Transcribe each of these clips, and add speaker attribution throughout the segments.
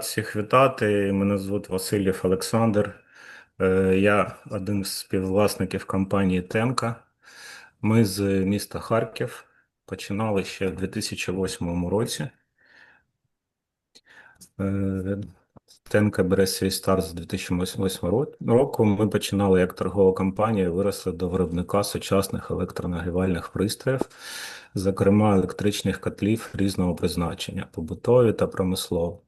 Speaker 1: всіх вітати. Мене звуть Васильєв Олександр. Е, Я один з співвласників компанії Темка. Ми з міста Харків починали ще в 2008 році. Е, Темка бере свій старт з 2008 року. Ми починали як торгова компанія, виросли до виробника сучасних електронагрівальних пристроїв, зокрема електричних котлів різного призначення, побутові та промислові.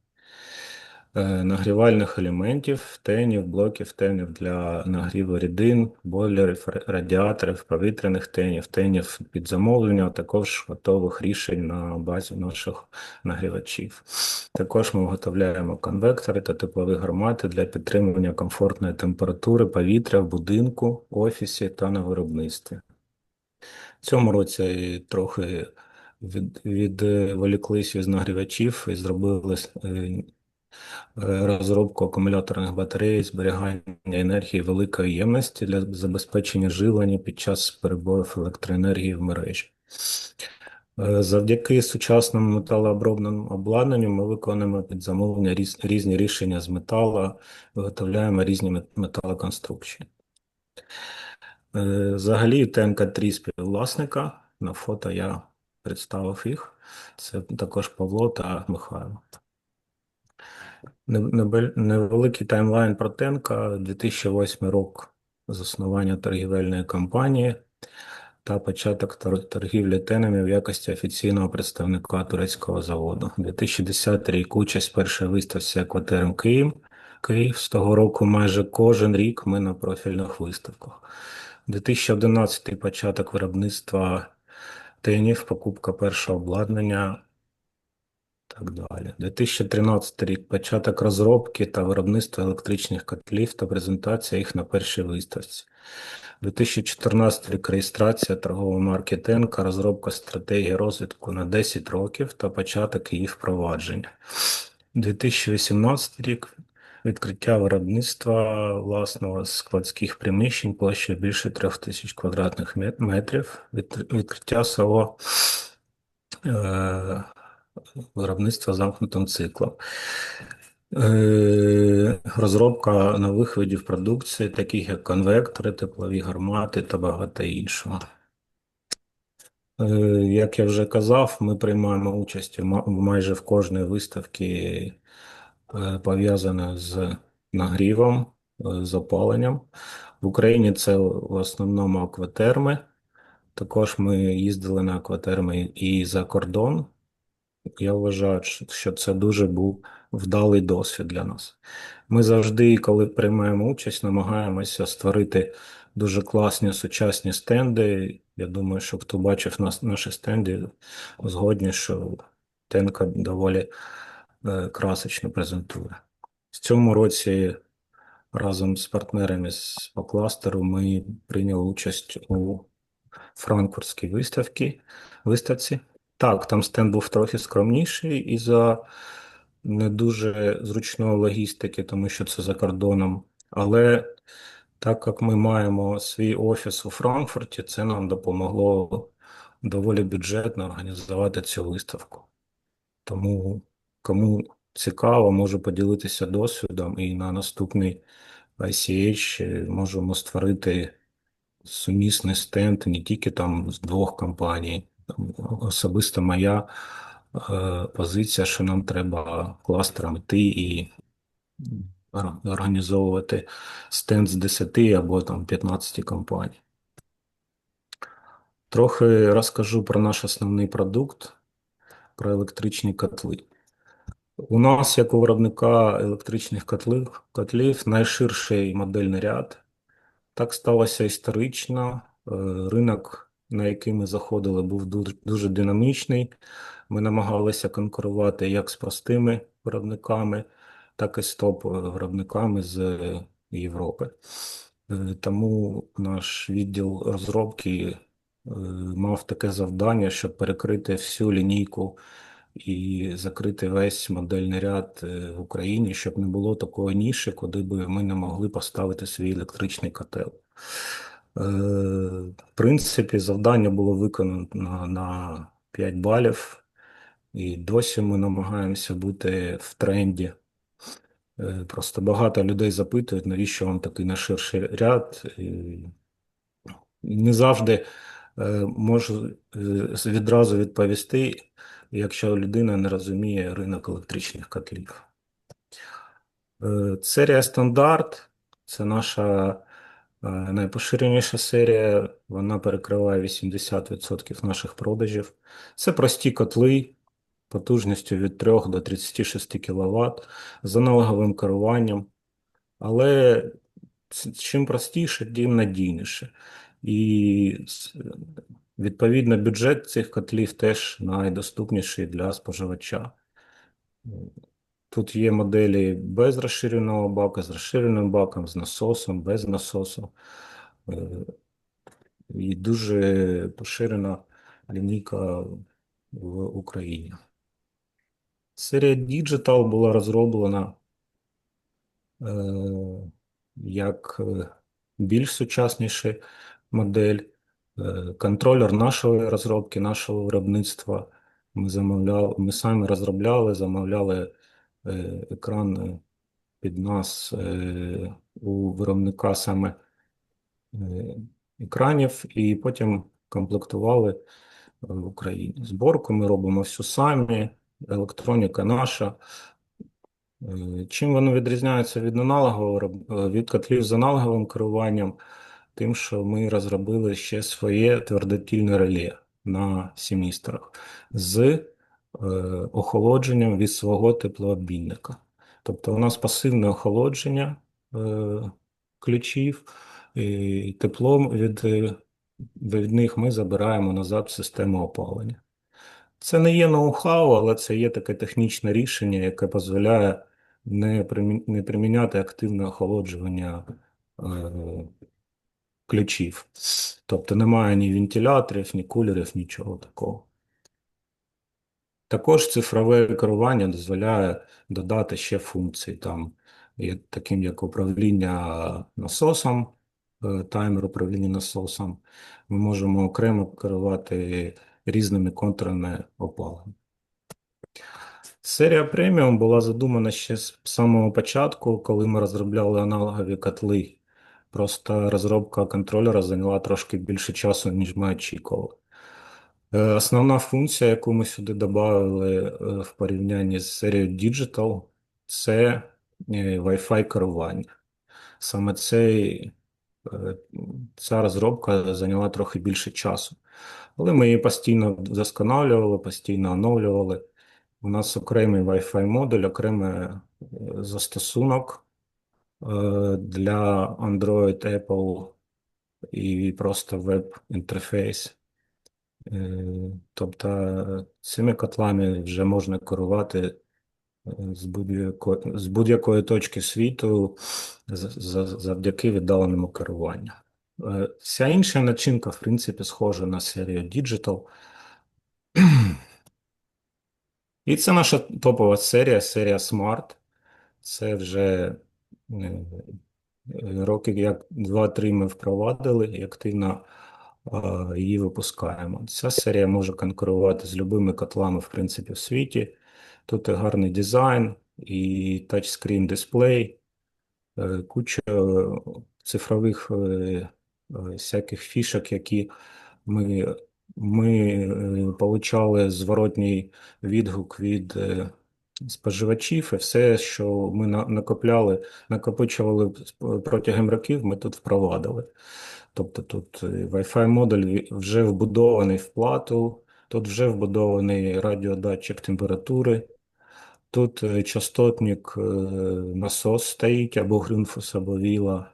Speaker 1: Е, Нагрівальних елементів, тенів, блоків тенів для нагріву рідин, бойлерів, радіаторів, повітряних тенів, тенів під замовлення, а також готових рішень на базі наших нагрівачів. Також ми виготовляємо конвектори та теплові гармати для підтримування комфортної температури повітря в будинку, офісі та на виробництві. В цьому році трохи від, відволіклись від нагрівачів і зробили е, розробку акумуляторних батарей, зберігання енергії великої ємності для забезпечення живлення під час перебоїв електроенергії в мережі. Е, Завдяки сучасному металообробному обладнанню ми виконуємо під замовлення різ- різні рішення з металу, виготовляємо різні металоконструкції. Е, Взагалі, ТНК-3 співвласника. На фото я представив їх. Це також Павло та Михайло. Не- Невеликий таймлайн про Тенка, 2008 рік заснування торгівельної компанії та початок торгівлі тенами в якості офіційного представника турецького заводу. 2010 рік участь в першій виставці Екватерм Київ. Київ з того року майже кожен рік ми на профільних виставках. 2011 початок виробництва тенів, покупка першого обладнання так далі. 2013 рік початок розробки та виробництва електричних котлів та презентація їх на першій виставці. 2014 рік реєстрація торгової марки Тенка, розробка стратегії розвитку на 10 років та початок її впровадження. 2018 рік відкриття виробництва власного складських приміщень площею більше 3000 квадратних метрів, відкриття село е, виробництва замкнутим циклом. Е, Розробка нових видів продукції, таких як конвектори, теплові гармати та багато іншого. Е, Як я вже казав, ми приймаємо участь майже в кожній виставці, е, пов'язана з нагрівом, з опаленням. В Україні це в основному акватерми. Також ми їздили на акватерми і за кордон. Я вважаю, що- це дуже був вдалий досвід для нас. Ми завжди, коли приймаємо участь, намагаємося створити дуже класні сучасні стенди. Я думаю, що хто бачив нас, наші стенди, згодні, що Тенка доволі е, красочно презентує. В цьому році разом з партнерами з по кластеру ми прийняли участь у франкфуртській виставці. Так, там стенд був трохи скромніший із-за не дуже зручної логістики, тому що це за кордоном. Але так як ми маємо свій офіс у Франкфурті, це нам допомогло доволі бюджетно організувати цю виставку. Тому кому цікаво, можу поділитися досвідом і на наступний ICH можемо створити сумісний стенд не тільки там з двох компаній. Особисто моя е, позиція, що нам треба кластером йти і організовувати стенд з 10 або там 15 компаній. Трохи розкажу про наш основний продукт, про електричні котли. У нас, як у виробника електричних котлів, котлів, найширший модельний ряд. Так сталося історично. Е, Ринок, на який ми заходили, був дуже, дуже динамічний. Ми намагалися конкурувати як з простими виробниками, так і з топ-виробниками з е, Європи. Е, Тому наш відділ розробки е, мав таке завдання, щоб перекрити всю лінійку і закрити весь модельний ряд в Україні, щоб не було такої ніші, куди би ми не могли поставити свій електричний котел. Е, В принципі, завдання було виконано на, на 5 балів, і досі ми намагаємося бути в тренді Е, Просто багато людей запитують, навіщо вам такий найширший ряд. Не завжди е, можу відразу відповісти, якщо людина не розуміє ринок електричних котлів. Серія стандарт це наша найпоширеніша серія. Вона перекриває 80% наших продажів. Це прості котли потужністю від 3 до 36 кВт з аналоговим керуванням. Але чим простіше, тим надійніше. І відповідно бюджет цих котлів теж найдоступніший для споживача. Тут є моделі без розширеного бака, з розширеним баком, з насосом, без насосу. Е, І дуже поширена лінійка в Україні. Серія Digital була розроблена е, як е, більш сучасніша модель. Контролер нашої розробки, нашого виробництва. Ми замовляли, ми самі розробляли, замовляли екран е, під нас е, у виробника саме е, екранів, і потім комплектували е, в Україні. Зборку ми робимо всю самі, електроніка наша. Е, Чим воно відрізняється від аналогового е, від котлів з аналоговим керуванням? Тим, що ми розробили ще своє твердотільне реле на семістрах з е, охолодженням від свого теплообмінника. Тобто у нас пасивне охолодження е, ключів, і теплом від, е, від них ми забираємо назад в систему опалення. Це не є ноу-хау, але це є таке технічне рішення, яке дозволяє не, не приміняти активне охолоджування е, ключів. Тобто немає ні вентиляторів, ні кулерів, нічого такого. Також цифрове керування дозволяє додати ще функції, там, таким як управління насосом, е, таймер управління насосом. Ми можемо окремо керувати різними контурами опалення. Серія преміум була задумана ще з самого початку, коли ми розробляли аналогові котли. Просто розробка контролера зайняла трошки більше часу, ніж ми очікували. Е, Основна функція, яку ми сюди додали е, в порівнянні з серією Digital, це е, Wi-Fi керування. Саме цей, ця розробка зайняла трохи більше часу. Але ми її постійно вдосконалювали, постійно оновлювали. У нас окремий Wi-Fi модуль, окремий застосунок для Android, Apple і просто веб-інтерфейс. Е, Тобто е, цими котлами вже можна керувати е, з будь-якої з будь-якої точки світу завдяки віддаленому керуванню. Вся інша начинка, в принципі, схожа на серію Digital. І це наша топова серія, серія Smart. Це вже роки як 2-3 ми впровадили і активно її випускаємо. Ця серія може конкурувати з любими котлами, в принципі, в світі. Тут і гарний дизайн, і тачскрін дисплей, е, куча е, цифрових е, е, всяких фішок, які ми, ми е, получали зворотній відгук від е, споживачів, і все, що ми накопляли, накопичували протягом років, ми тут впровадили. Тобто тут е, Wi-Fi модуль вже вбудований в плату, тут вже вбудований радіодатчик температури, тут е, частотник е, насос стоїть або Грюнфус, або Віла.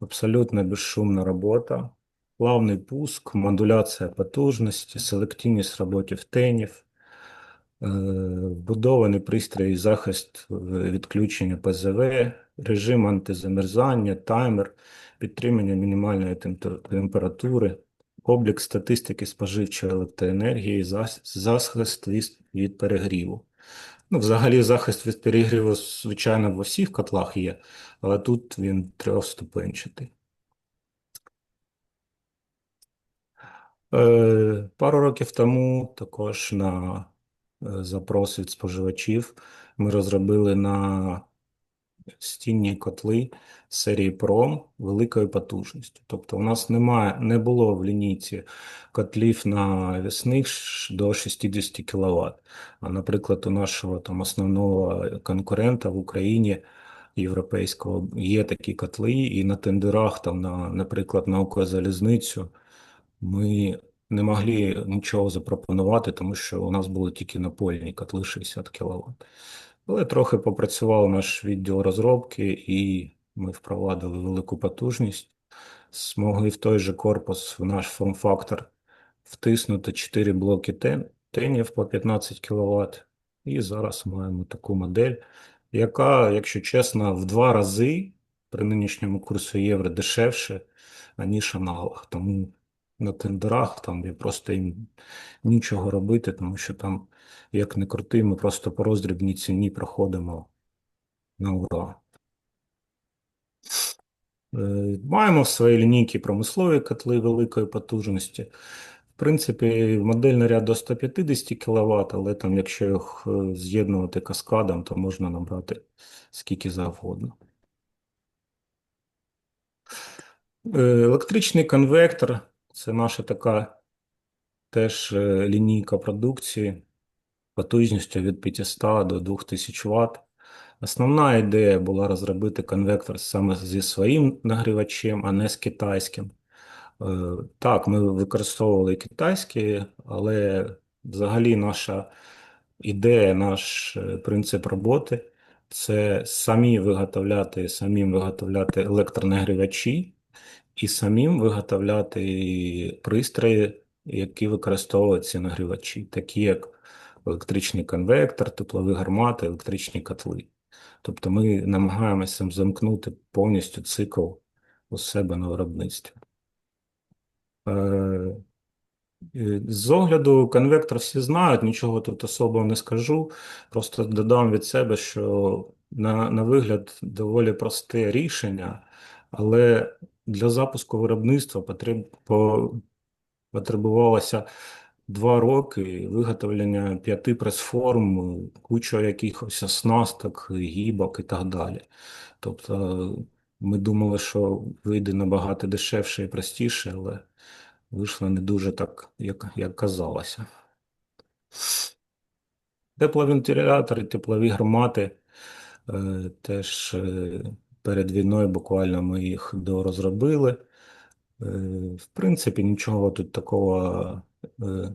Speaker 1: Абсолютно безшумна робота, плавний пуск, модуляція потужності, селективність роботи тенів, вбудований пристрій захист е, відключення ПЗВ, режим антизамерзання, таймер, підтримання мінімальної температури, облік статистики споживчої електроенергії, захист від, перегріву. Ну, взагалі, захист від перегріву, звичайно, в усіх котлах є, але тут він трьохступенчатий. Е, Пару років тому також на е, запрос від споживачів ми розробили на стінні котли серії PROM великої потужності. Тобто у нас немає, не було в лінійці котлів навісних до 60 кВт. А, наприклад, у нашого там основного конкурента в Україні європейського є такі котли, і на тендерах, там, на, наприклад, на Укрзалізницю ми не могли нічого запропонувати, тому що у нас були тільки напольні котли 60 кВт. Але трохи попрацював наш відділ розробки, і ми впровадили велику потужність. Змогли в той же корпус, в наш форм-фактор, втиснути 4 блоки тен, тенів по 15 кВт. І зараз маємо таку модель, яка, якщо чесно, в два рази при нинішньому курсу євро дешевше, аніж аналог. Тому на тендерах там я просто їм нічого робити, тому що там, як не крути, ми просто по роздрібній ціні проходимо на ура. Е, Маємо в своїй лінійці промислові котли великої потужності. В принципі, модельний ряд до 150 кВт, але там, якщо їх е, з'єднувати каскадом, то можна набрати скільки завгодно. Е, Електричний конвектор це наша така теж е, лінійка продукції потужністю від 500 до 2000 Вт. Основна ідея була розробити конвектор саме зі своїм нагрівачем, а не з китайським. Е, Так, ми використовували китайські, але взагалі наша ідея, наш е, принцип роботи це самі виготовляти, самим виготовляти електронагрівачі і самим виготовляти пристрої, які використовують ці нагрівачі, такі як електричний конвектор, теплові гармати, електричні котли. Тобто ми намагаємося замкнути повністю цикл у себе на виробництві. Е, З огляду конвектор всі знають, нічого тут особо не скажу. Просто додам від себе, що на, на вигляд доволі просте рішення, але для запуску виробництва потребувалося два роки виготовлення п'яти прес-форм, куча якихось оснасток, гібок і так далі. Тобто ми думали, що вийде набагато дешевше і простіше, але вийшло не дуже так, як, як казалося. Тепловентилятори, теплові гармати. Е, теж е, перед війною буквально ми їх дорозробили. Е, В принципі, нічого тут такого е, е,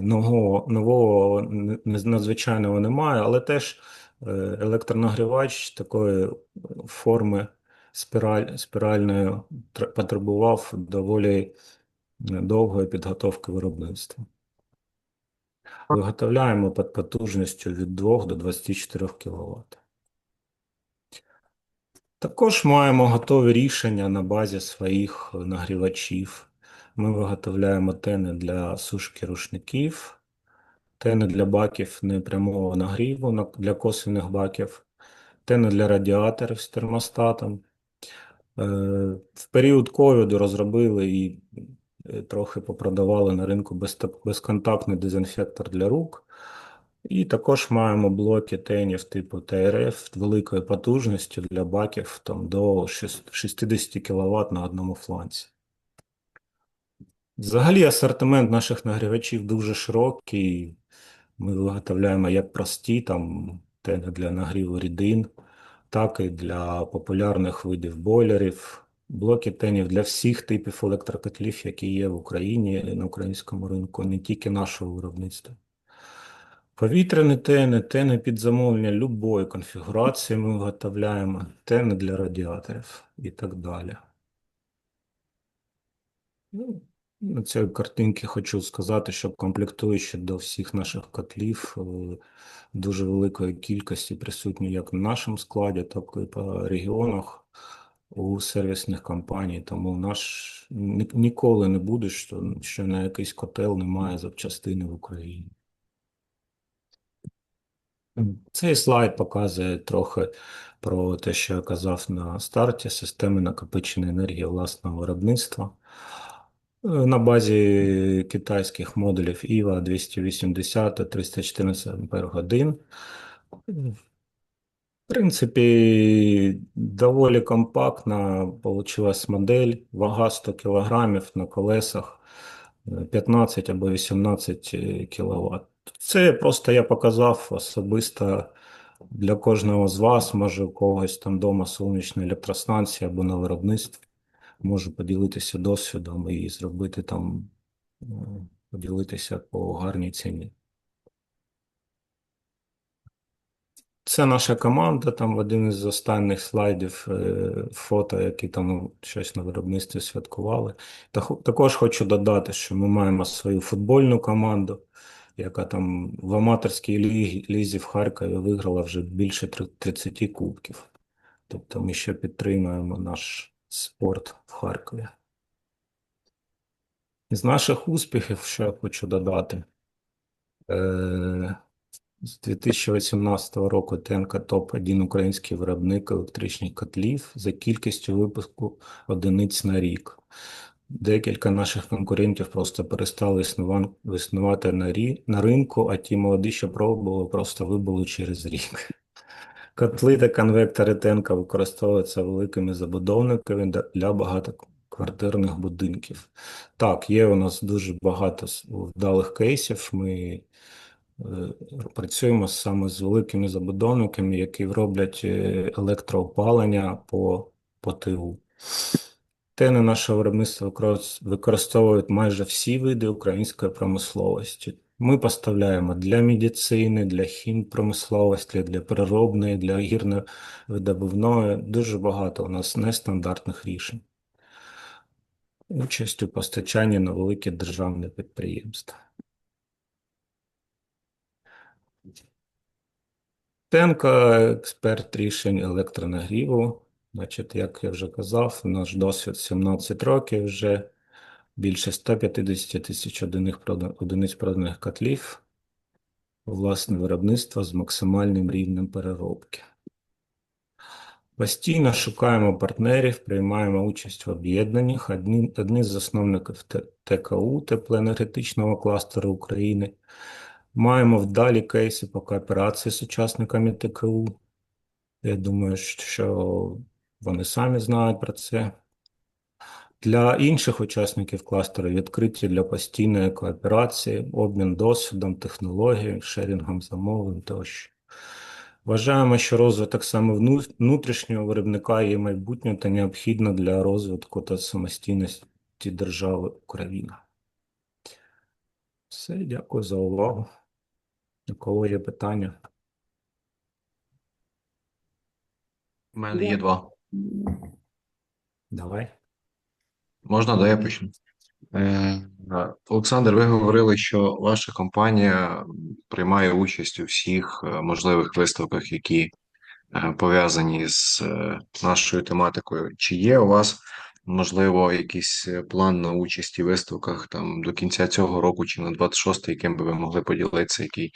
Speaker 1: нового, нового надзвичайного немає, але теж електронагрівач такої форми спіраль, спіральної потребував доволі довгої підготовки виробництва. Виготовляємо під потужністю від 2 до 24 кВт. Також маємо готові рішення на базі своїх нагрівачів. Ми виготовляємо тени для сушки рушників, тени для баків непрямого нагріву для косвенних баків, тени для радіаторів з термостатом. Е, В період ковіду розробили і е, трохи попродавали на ринку безконтактний дезінфектор для рук. І також маємо блоки тенів типу ТРФ великої потужності для баків там, до 60 кВт на одному фланці. Взагалі асортимент наших нагрівачів дуже широкий. Ми виготовляємо як прості там тени для нагріву рідин, так і для популярних видів бойлерів, блоки тенів для всіх типів електрокотлів, які є в Україні на українському ринку, не тільки нашого виробництва. Повітряні тени, тени під замовлення любої конфігурації ми виготовляємо, тени для радіаторів і так далі. Ну, на цій картинці хочу сказати, що комплектуючі до всіх наших котлів е, дуже великої кількості присутні як на нашому складі, так і по регіонах у сервісних компаній. Тому наш ні- ніколи не буде, що, що на якийсь котел немає запчастини в Україні. Цей слайд показує трохи про те, що я казав на старті, системи накопиченої енергії власного виробництва. Е, На базі китайських модулів IVA 280 та 314 Ампер годин. В принципі, доволі компактна получилась модель, вага 100 кілограмів на колесах е, 15 або 18 кВт. Це просто я показав особисто для кожного з вас, може у когось там вдома сонячна електростанція або на виробництві. Можу поділитися досвідом і зробити там, е, поділитися по гарній ціні. Це наша команда, там один із останніх слайдів е, фото, які там щось на виробництві святкували. Також хочу додати, що ми маємо свою футбольну команду, яка там в аматорській лізі, в Харкові виграла вже більше 30 кубків. Тобто ми ще підтримуємо наш спорт в Харкові. З наших успіхів, що я хочу додати, е, з 2018 року ТНК ТОП-1 український виробник електричних котлів за кількістю випуску одиниць на рік. Декілька наших конкурентів просто перестали існува- існувати на, рі, на ринку, а ті молоді, що пробували, просто вибули через рік. Котли та конвектори ТНК використовуються великими забудовниками для- для багатоквартирних будинків. Так, є у нас дуже багато вдалих кейсів. Ми е, працюємо саме з великими забудовниками, які роблять е, електроопалення по, по ТУ. Тени нашого виробництва використовують майже всі види української промисловості. Ми поставляємо для медицини, для хімпромисловості, для переробної, для гірно-видобувної. Дуже багато у нас нестандартних рішень. Участь у постачанні на великі державні підприємства. Тенка, експерт рішень електронагріву. Значить, як я вже казав, наш досвід 17 років вже більше 150 тисяч одиниць прода- одиниць проданих котлів, власне виробництво з максимальним рівнем переробки. Постійно шукаємо партнерів, приймаємо участь в об'єднаннях. Одні, одні з засновників ТКУ теплоенергетичного кластеру України. Маємо вдалі кейси по кооперації з учасниками ТКУ. Я думаю, що вони самі знають про це. Для інших учасників кластеру відкриті для постійної кооперації, обмін досвідом, технологією, шерінгом замовлень тощо. Вважаємо, що розвиток саме внутрішнього виробника є майбутнє та необхідно для розвитку та самостійності держави Україна. Все, дякую за увагу. У кого є питання?
Speaker 2: У мене є два.
Speaker 1: Давай.
Speaker 2: Можна, да, я почну. Е, Олександр, ви говорили, що ваша компанія приймає участь у всіх е, можливих виставках, які е, пов'язані з нашою тематикою. Чи є у вас, можливо, якийсь план на участь у виставках там до кінця цього року чи на 26-й, яким би ви могли поділитися, який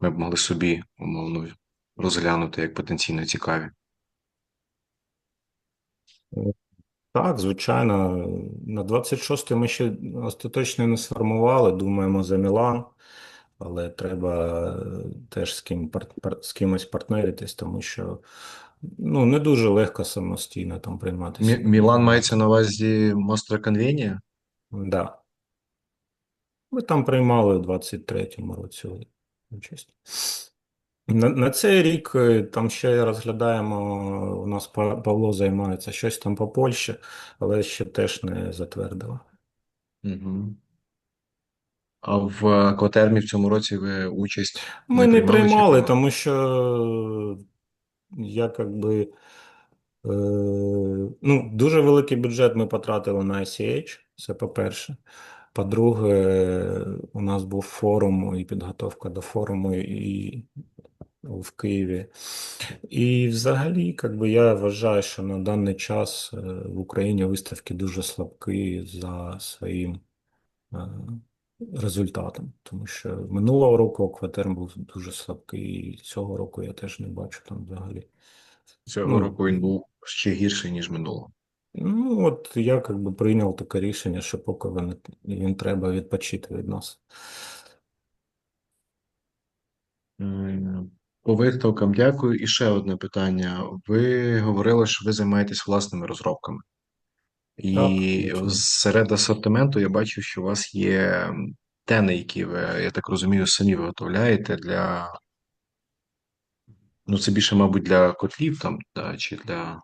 Speaker 2: ми б могли собі умовно розглянути як потенційно цікаві?
Speaker 1: Так, звичайно. На 26 ми ще остаточно не сформували, думаємо за Мілан, але треба е, теж з ким, пар- пар- з кимось партнеритись, тому що ну, не дуже легко самостійно там прийматися.
Speaker 2: Мі- Мілан мається на увазі Мостра Конвенія?
Speaker 1: Да. Ми там приймали в 23-му році участь. На, на цей рік е, там ще розглядаємо, у нас Павло займається щось там по Польщі, але ще теж не затвердило.
Speaker 2: Угу. А в Акватермі в цьому році ви участь
Speaker 1: Ми не
Speaker 2: приймали чи
Speaker 1: приймали,
Speaker 2: приймали?
Speaker 1: тому що я как би е, ну, дуже великий бюджет ми потратили на ICH, це по-перше. По-друге, у нас був форум і підготовка до форуму і в Києві. І взагалі, как би, я вважаю, що на даний час е, в Україні виставки дуже слабкі за своїм е, результатом, тому що минулого року Акватерм був дуже слабкий, і цього року я теж не бачу там взагалі.
Speaker 2: Цього
Speaker 1: Ну,
Speaker 2: року він був ще гірший, ніж минулого.
Speaker 1: Ну, от я как би прийняв таке рішення, що поки він, він треба відпочити від нас.
Speaker 2: По виставкам дякую. І ще одне питання. Ви говорили, що ви займаєтесь власними розробками. І
Speaker 1: звичайно.
Speaker 2: серед асортименту я бачу, що у вас є тени, які ви, я так розумію, самі виготовляєте для. Ну, це більше, мабуть, для котлів там, да, чи для.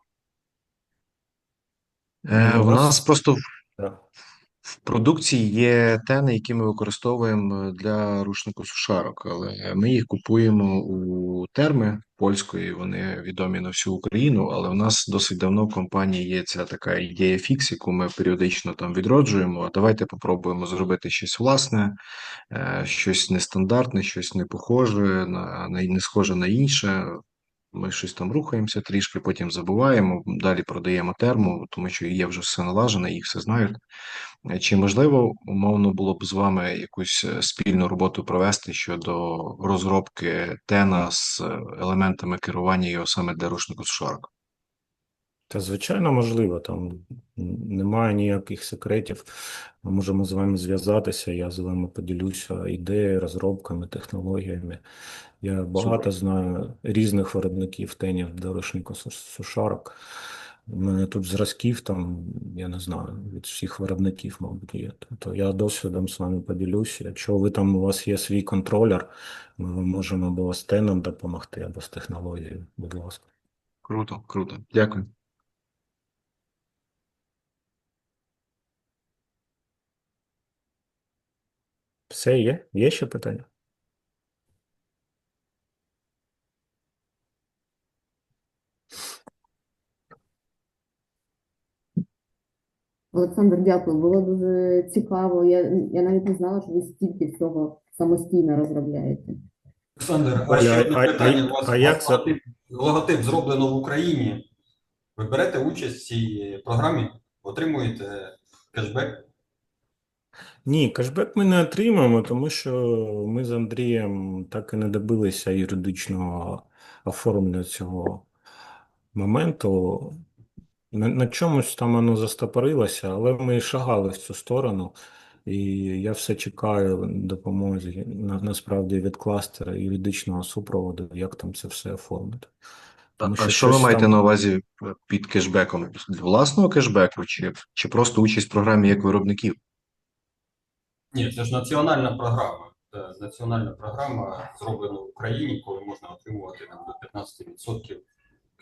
Speaker 2: Е,
Speaker 1: Ну, у нас-
Speaker 2: просто
Speaker 1: Так.
Speaker 2: В продукції є тени, які ми використовуємо для рушнику сушарок, але ми їх купуємо у терми польської, вони відомі на всю Україну. Але в нас досить давно в компанії є ця така ідея фікс, яку ми періодично там відроджуємо. А давайте попробуємо зробити щось власне, е, щось нестандартне, щось не похоже, на не схоже на інше. Ми щось там рухаємося трішки, потім забуваємо, далі продаємо терму, тому що є вже все налажене, їх все знають. Чи можливо умовно було б з вами якусь е, спільну роботу провести щодо розробки тена з е, елементами керування його саме для рушнику з сушарок?
Speaker 1: Та звичайно можливо, там немає ніяких секретів. Ми можемо з вами зв'язатися, я з вами поділюся ідеєю, розробками, технологіями. Я багато знаю різних виробників тенів для рушнику сушарок. У мене тут зразків, там, я не знаю, від всіх виробників, мабуть, є. Тобто я досвідом з вами поділюся. Якщо ви там у вас є свій контролер, ми вам можемо або з теном допомогти, або з технологією, будь ласка.
Speaker 2: Круто, круто. Дякую.
Speaker 1: Все є? Є ще питання?
Speaker 3: Олександр, дякую. Було дуже цікаво. Я, я навіть не знала, що ви стільки всього самостійно розробляєте.
Speaker 4: Олександр, а ще одне
Speaker 1: а-
Speaker 4: питання.
Speaker 1: а-
Speaker 4: У вас,
Speaker 1: а як
Speaker 4: вас
Speaker 1: це-
Speaker 4: логотип, логотип зроблено в Україні. Ви берете участь в цій програмі, отримуєте кешбек.
Speaker 1: Ні, кешбек ми не отримаємо, тому що ми з Андрієм так і не добилися юридичного оформлення цього моменту. На, на чомусь там воно застопорилося, але ми шагали в цю сторону, і я все чекаю допомоги на, насправді від кластера юридичного супроводу, як там це все оформити. Тому
Speaker 2: А що ви маєте
Speaker 1: там-
Speaker 2: на увазі під кешбеком? Власного кешбеку чи, чи просто участь в програмі як виробників?
Speaker 4: Ні, це ж національна програма. Це національна програма зроблена в Україні, коли можна отримувати там, до 15%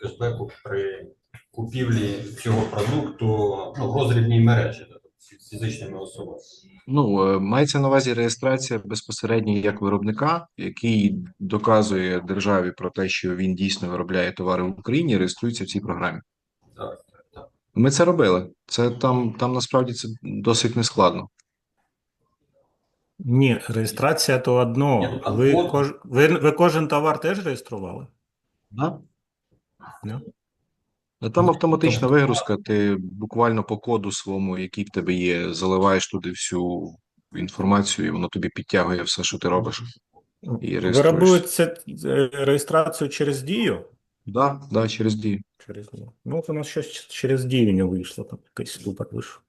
Speaker 4: кешбеку при купівлі цього продукту ну, в розрібній мережі тобто, з фізичними особами.
Speaker 2: Ну, е, мається на увазі реєстрація безпосередньо як виробника, який доказує державі про те, що він дійсно виробляє товари в Україні, реєструється в цій програмі.
Speaker 4: Так, так.
Speaker 2: Ми це робили. Це там, там насправді це досить нескладно.
Speaker 1: Ні, реєстрація то одно.
Speaker 4: ну,
Speaker 1: Ви, кож... ви, ви кожен товар теж реєстрували?
Speaker 2: Да? А Там автоматична вигрузка, ти буквально по коду своєму, який в тебе є, заливаєш туди всю інформацію, і воно тобі підтягує все, що ти робиш. І
Speaker 1: Ви
Speaker 2: робите
Speaker 1: робили це реєстрацію через дію?
Speaker 2: Да, да, через дію.
Speaker 1: Через дію. Ну, от у нас щось через дію не вийшло, там якийсь ступор вийшов.